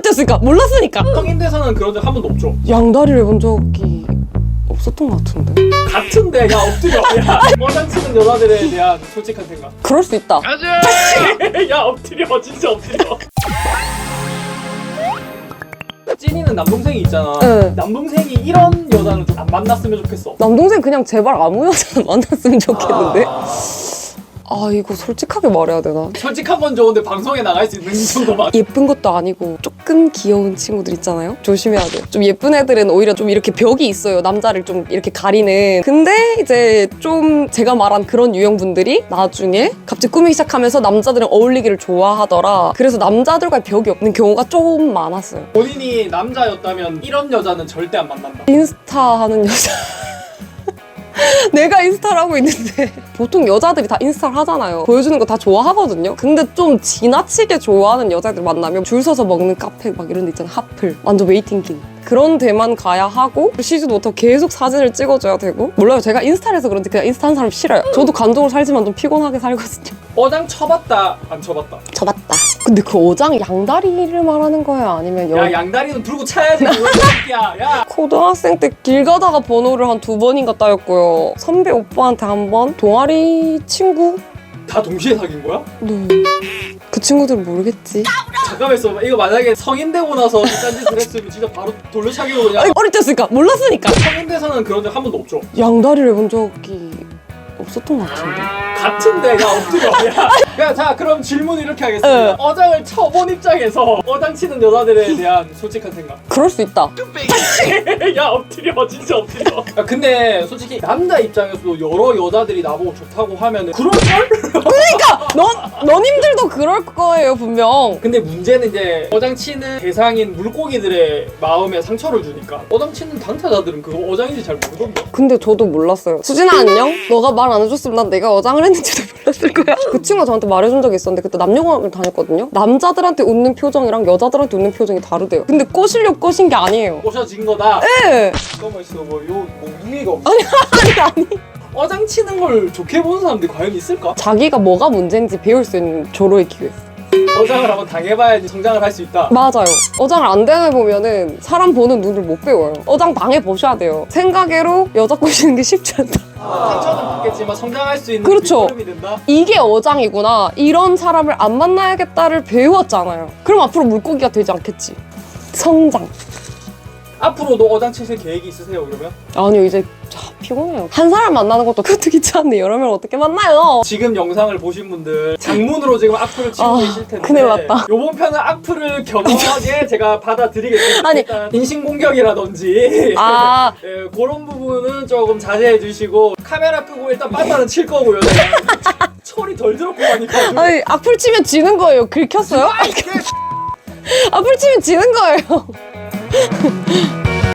어릴 때였으니까 몰랐으니까 성인 돼서는 그런 적 한 번도 없죠. 양다리를 본 적이 없었던 것 같은데 같은데 야 엎드려. 야 어장치는 여자들에 대한 솔직한 생각. 그럴 수 있다 야 엎드려 진짜 엎드려. 찐이는 남동생이 있잖아. 응. 남동생이 이런 여자는 좀 안 만났으면 좋겠어. 남동생 그냥 제발 아무 여자 만났으면 좋겠는데 아 이거 솔직하게 말해야 되나 솔직한 건 좋은데 방송에 나갈 수 있는 정도만. 예쁜 것도 아니고 조금 귀여운 친구들 있잖아요. 조심해야 돼요. 좀 예쁜 애들은 오히려 좀 이렇게 벽이 있어요. 남자를 좀 이렇게 가리는. 근데 이제 좀 제가 말한 그런 유형분들이 나중에 갑자기 꾸미기 시작하면서 남자들은 어울리기를 좋아하더라. 그래서 남자들과의 벽이 없는 경우가 좀 많았어요. 본인이 남자였다면 이런 여자는 절대 안 만난다. 인스타 하는 여자. 내가 인스타를 하고 있는데 보통 여자들이 다 인스타를 하잖아요. 보여주는 거 다 좋아하거든요. 근데 좀 지나치게 좋아하는 여자들 만나면 줄 서서 먹는 카페 막 이런 데 있잖아요. 하플. 완전 웨이팅 긴. 그런 데만 가야 하고 쉬지도 못하고 계속 사진을 찍어줘야 되고 몰라요. 제가 인스타를 해서 그런지 그냥 인스타 하는 사람 싫어요. 저도 감동을 살지만 좀 피곤하게 살거든요. 어장 쳐봤다 안 쳐봤다. 쳐봤다. 근데 그 어장 양다리를 말하는 거예요? 아니면 야 여... 양다리는 들고 차야지 그거 새끼야. 야. 고등학생 때 길 가다가 번호를 한 두 번인가 따였고요. 선배 오빠한테 한 번, 동아리 친구? 다 동시에 사귄 거야? 네. 그 친구들은 모르겠지. 잠깐만 있어. 이거 만약에 성인 되고 나서 비싼 짓을 했으면 진짜 바로 돌려차기로 그냥. 아니, 어릴 때였으니까 몰랐으니까. 성인 돼서는 그런 적 한 번도 없죠. 양다리를 본 적이 없었던 것 같은데. 같은데 야 엎드려 야. 야, 자 그럼 질문 이렇게 하겠습니다. 응. 어장을 쳐본 입장에서 어장 치는 여자들에 대한 솔직한 생각. 그럴 수 있다. 야 엎드려 진짜 엎드려. 야, 근데 솔직히 남자 입장에서도 여러 여자들이 나보고 좋다고 하면 그럴 걸? 그러니까 너 너님들도 그럴 거예요 분명. 근데 문제는 이제 어장 치는 대상인 물고기들의 마음에 상처를 주니까 어장 치는 당사자들은 그거 어장인지 잘 모르던데. 근데 저도 몰랐어요. 수진아 안녕? 너가 말 안 해줬으면 난 내가 어장을 했는지도 몰랐을 거야. 그 친구가 저한테 말해준 적이 있었는데 그때 남녀공학을 다녔거든요. 남자들한테 웃는 표정이랑 여자들한테 웃는 표정이 다르대요. 근데 꼬시려 꼬신 게 아니에요. 꼬셔진 거다. 네. 잠깐만 있어 뭐요뭐 무의가 없어. 아니 아니. 어장 치는 걸 좋게 보는 사람들이 과연 있을까? 자기가 뭐가 문제인지 배울 수 있는 조로의 기회. 어장을 한번 당해봐야지 성장을 할 수 있다. 맞아요. 어장을 안 당해보면은 사람 보는 눈을 못 배워요. 어장 당해보셔야 돼요. 생각외로 여자 꼬시는 게 쉽지 않다. 상처는 받겠지만 성장할 수 있는 그렇죠. 밑거름이 된다. 이게 어장이구나. 이런 사람을 안 만나야겠다를 배웠잖아요. 그럼 앞으로 물고기가 되지 않겠지. 성장. 앞으로도 어장 치실 계획이 있으세요 그러면? 아니요, 이제 자, 피곤해요. 한 사람 만나는 것도 그것도 귀찮은데 여러 명 어떻게 만나요? 지금 영상을 보신 분들 장문으로 지금 악플을 치고 아, 계실 텐데 큰일 났다. 요번 편은 악플을 겸허하게 제가 받아드리겠습니다. 아니. 인신공격이라든지 아, 예, 그런 부분은 조금 자제해 주시고 카메라 끄고 일단 빨빨은 칠 거고요. 철이 덜 들었고 하니까 아니 악플 치면 지는 거예요. 긁혔어요? 악플 치면 지는 거예요. 감사합니다.